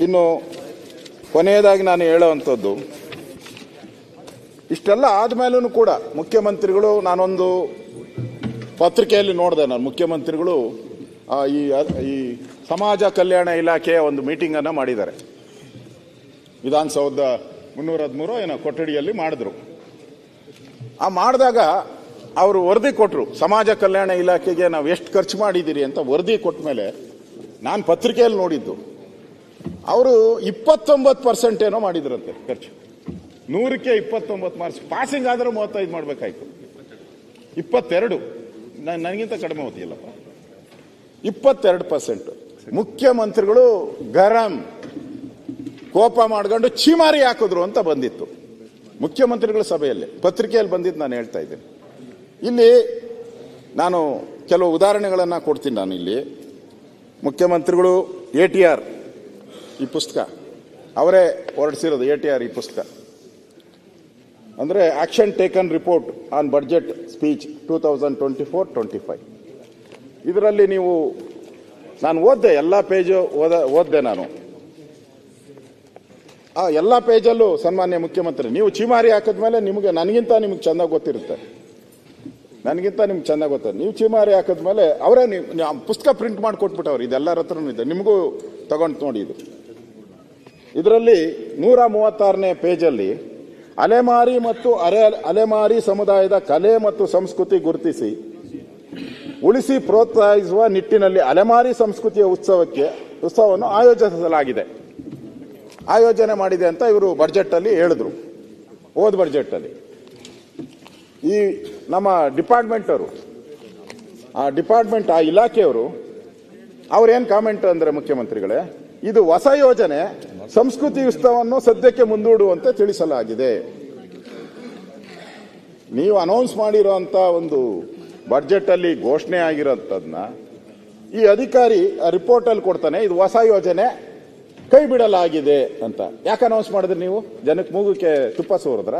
ಇನ್ನು ಕೊನೆಯದಾಗಿ ನಾನು ಹೇಳುವಂಥದ್ದು, ಇಷ್ಟೆಲ್ಲ ಆದಮೇಲೂ ಕೂಡ ಮುಖ್ಯಮಂತ್ರಿಗಳು ನಾನೊಂದು ಪತ್ರಿಕೆಯಲ್ಲಿ ನೋಡಿದೆ ನಾನು, ಮುಖ್ಯಮಂತ್ರಿಗಳು ಈ ಈ ಸಮಾಜ ಕಲ್ಯಾಣ ಇಲಾಖೆಯ ಒಂದು ಮೀಟಿಂಗನ್ನು ಮಾಡಿದ್ದಾರೆ. ವಿಧಾನಸೌಧ ಮುನ್ನೂರ ಹದಿಮೂರು ಏನೋ ಕೊಠಡಿಯಲ್ಲಿ ಮಾಡಿದ್ರು. ಆ ಮಾಡಿದಾಗ ಅವರು ವರದಿ ಕೊಟ್ಟರು ಸಮಾಜ ಕಲ್ಯಾಣ ಇಲಾಖೆಗೆ ನಾವು ಎಷ್ಟು ಖರ್ಚು ಮಾಡಿದ್ದೀರಿ ಅಂತ ವರದಿ ಕೊಟ್ಟ ಮೇಲೆ ನಾನು ಪತ್ರಿಕೆಯಲ್ಲಿ ನೋಡಿದ್ದು ಅವರು ಇಪ್ಪತ್ತೊಂಬತ್ತು ಪರ್ಸೆಂಟ್ ಏನೋ ಮಾಡಿದ್ರಂತೆ ಖರ್ಚು. ನೂರಕ್ಕೆ ಇಪ್ಪತ್ತೊಂಬತ್ತು ಮಾರ್ಕ್ಸ್. ಪಾಸಿಂಗ್ ಆದರೂ ಮೂವತ್ತೈದು ಮಾಡಬೇಕಾಯ್ತು. ಇಪ್ಪತ್ತೆರಡು. ನಾನು ನನಗಿಂತ ಕಡಿಮೆ ಓದಿಲ್ಲಪ್ಪ ಇಪ್ಪತ್ತೆರಡು ಪರ್ಸೆಂಟ್. ಮುಖ್ಯಮಂತ್ರಿಗಳು ಗರಂ ಕೋಪ ಮಾಡ್ಕೊಂಡು ಚೀಮಾರಿ ಹಾಕಿದ್ರು ಅಂತ ಬಂದಿತ್ತು. ಮುಖ್ಯಮಂತ್ರಿಗಳ ಸಭೆಯಲ್ಲಿ, ಪತ್ರಿಕೆಯಲ್ಲಿ ಬಂದಿದ್ದು ನಾನು ಹೇಳ್ತಾ ಇದ್ದೇನೆ. ಇಲ್ಲಿ ನಾನು ಕೆಲವು ಉದಾಹರಣೆಗಳನ್ನು ಕೊಡ್ತೀನಿ ನಾನು ಇಲ್ಲಿ ಮುಖ್ಯಮಂತ್ರಿಗಳು ಎ ಟಿ ಆರ್ ಈ ಪುಸ್ತಕ. ಅವರೇ ಹೊರಡಿಸಿರೋದು ಎ ಟಿ ಆರ್ ಈ ಪುಸ್ತಕ. ಅಂದರೆ action taken report on budget speech two thousand twenty four twenty five ಇದರಲ್ಲಿ ನೀವು, ನಾನು ಓದಿದೆ, ಎಲ್ಲ ಪೇಜು ಓದ, ಓದಿದೆ ನಾನು. ಆ ಎಲ್ಲ ಪೇಜಲ್ಲೂ ಸನ್ಮಾನ್ಯ ಮುಖ್ಯಮಂತ್ರಿ, ನೀವು ಚೀಮಾರಿ ಹಾಕಿದ್ಮೇಲೆ ನಿಮಗೆ, ನನಗಿಂತ ನಿಮ್ಗೆ ಚೆಂದ ಗೊತ್ತಿರುತ್ತೆ. ನನಗಿಂತ ನಿಮ್ಗೆ ಚೆನ್ನಾಗಿ ಗೊತ್ತಿರುತ್ತೆ. ನೀವು ಚೀಮಾರಿ ಹಾಕಿದ್ಮೇಲೆ ಅವರೇ ನೀವು ಪುಸ್ತಕ ಪ್ರಿಂಟ್ ಮಾಡಿ ಕೊಟ್ಬಿಟ್ಟವ್ರು ಇದೆಲ್ಲರ ಹತ್ರನೂ ಇದೆ. ನಿಮಗೂ ತಗೊಂಡು ನೋಡಿ ಇದು. ಇದರಲ್ಲಿ ನೂರ ಮೂವತ್ತಾರನೇ ಪೇಜಲ್ಲಿ ಅಲೆಮಾರಿ ಮತ್ತು ಅರೆ ಅಲೆಮಾರಿ ಸಮುದಾಯದ ಕಲೆ ಮತ್ತು ಸಂಸ್ಕೃತಿ ಗುರುತಿಸಿ, ಉಳಿಸಿ ಪ್ರೋತ್ಸಾಹಿಸುವ ನಿಟ್ಟಿನಲ್ಲಿ ಅಲೆಮಾರಿ ಸಂಸ್ಕೃತಿಯ ಉತ್ಸವಕ್ಕೆ, ಉತ್ಸವವನ್ನು ಆಯೋಜಿಸಲಾಗಿದೆ. ಆಯೋಜನೆ ಮಾಡಿದೆ ಅಂತ ಇವರು ಬಜೆಟ್ಟಲ್ಲಿ ಹೇಳಿದ್ರು. ಓದ್ ಬಜೆಟ್ಟಲ್ಲಿ ಈ ನಮ್ಮ ಡಿಪಾರ್ಟ್ಮೆಂಟ್ ಅವರು ಆ ಡಿಪಾರ್ಟ್ಮೆಂಟ್, ಆ ಇಲಾಖೆಯವರು, ಅವ್ರೇನು ಕಾಮೆಂಟ್ ಅಂದರೆ ಮುಖ್ಯಮಂತ್ರಿಗಳೇ, ಇದು ಹೊಸ ಯೋಜನೆ ಸಂಸ್ಕೃತಿ ಉತ್ಸವವನ್ನು ಸದ್ಯಕ್ಕೆ ಮುಂದೂಡುವಂತೆ ತಿಳಿಸಲಾಗಿದೆ. ನೀವು ಅನೌನ್ಸ್ ಮಾಡಿರುವಂತಹ ಒಂದು ಬಡ್ಜೆಟ್ ಅಲ್ಲಿ ಘೋಷಣೆ ಆಗಿರೋಂಥದ್ನ ಈ ಅಧಿಕಾರಿ ರಿಪೋರ್ಟ್ ಅಲ್ಲಿ ಕೊಡ್ತಾನೆ, ಇದು ಹೊಸ ಯೋಜನೆ, ಕೈ ಬಿಡಲಾಗಿದೆ ಅಂತ. ಯಾಕೆ ಅನೌನ್ಸ್ ಮಾಡಿದ್ರಿ ನೀವು? ಜನಕ್ಕೆ ಮೂಗಕ್ಕೆ ತುಪ್ಪ ಸೋರಿದ್ರ?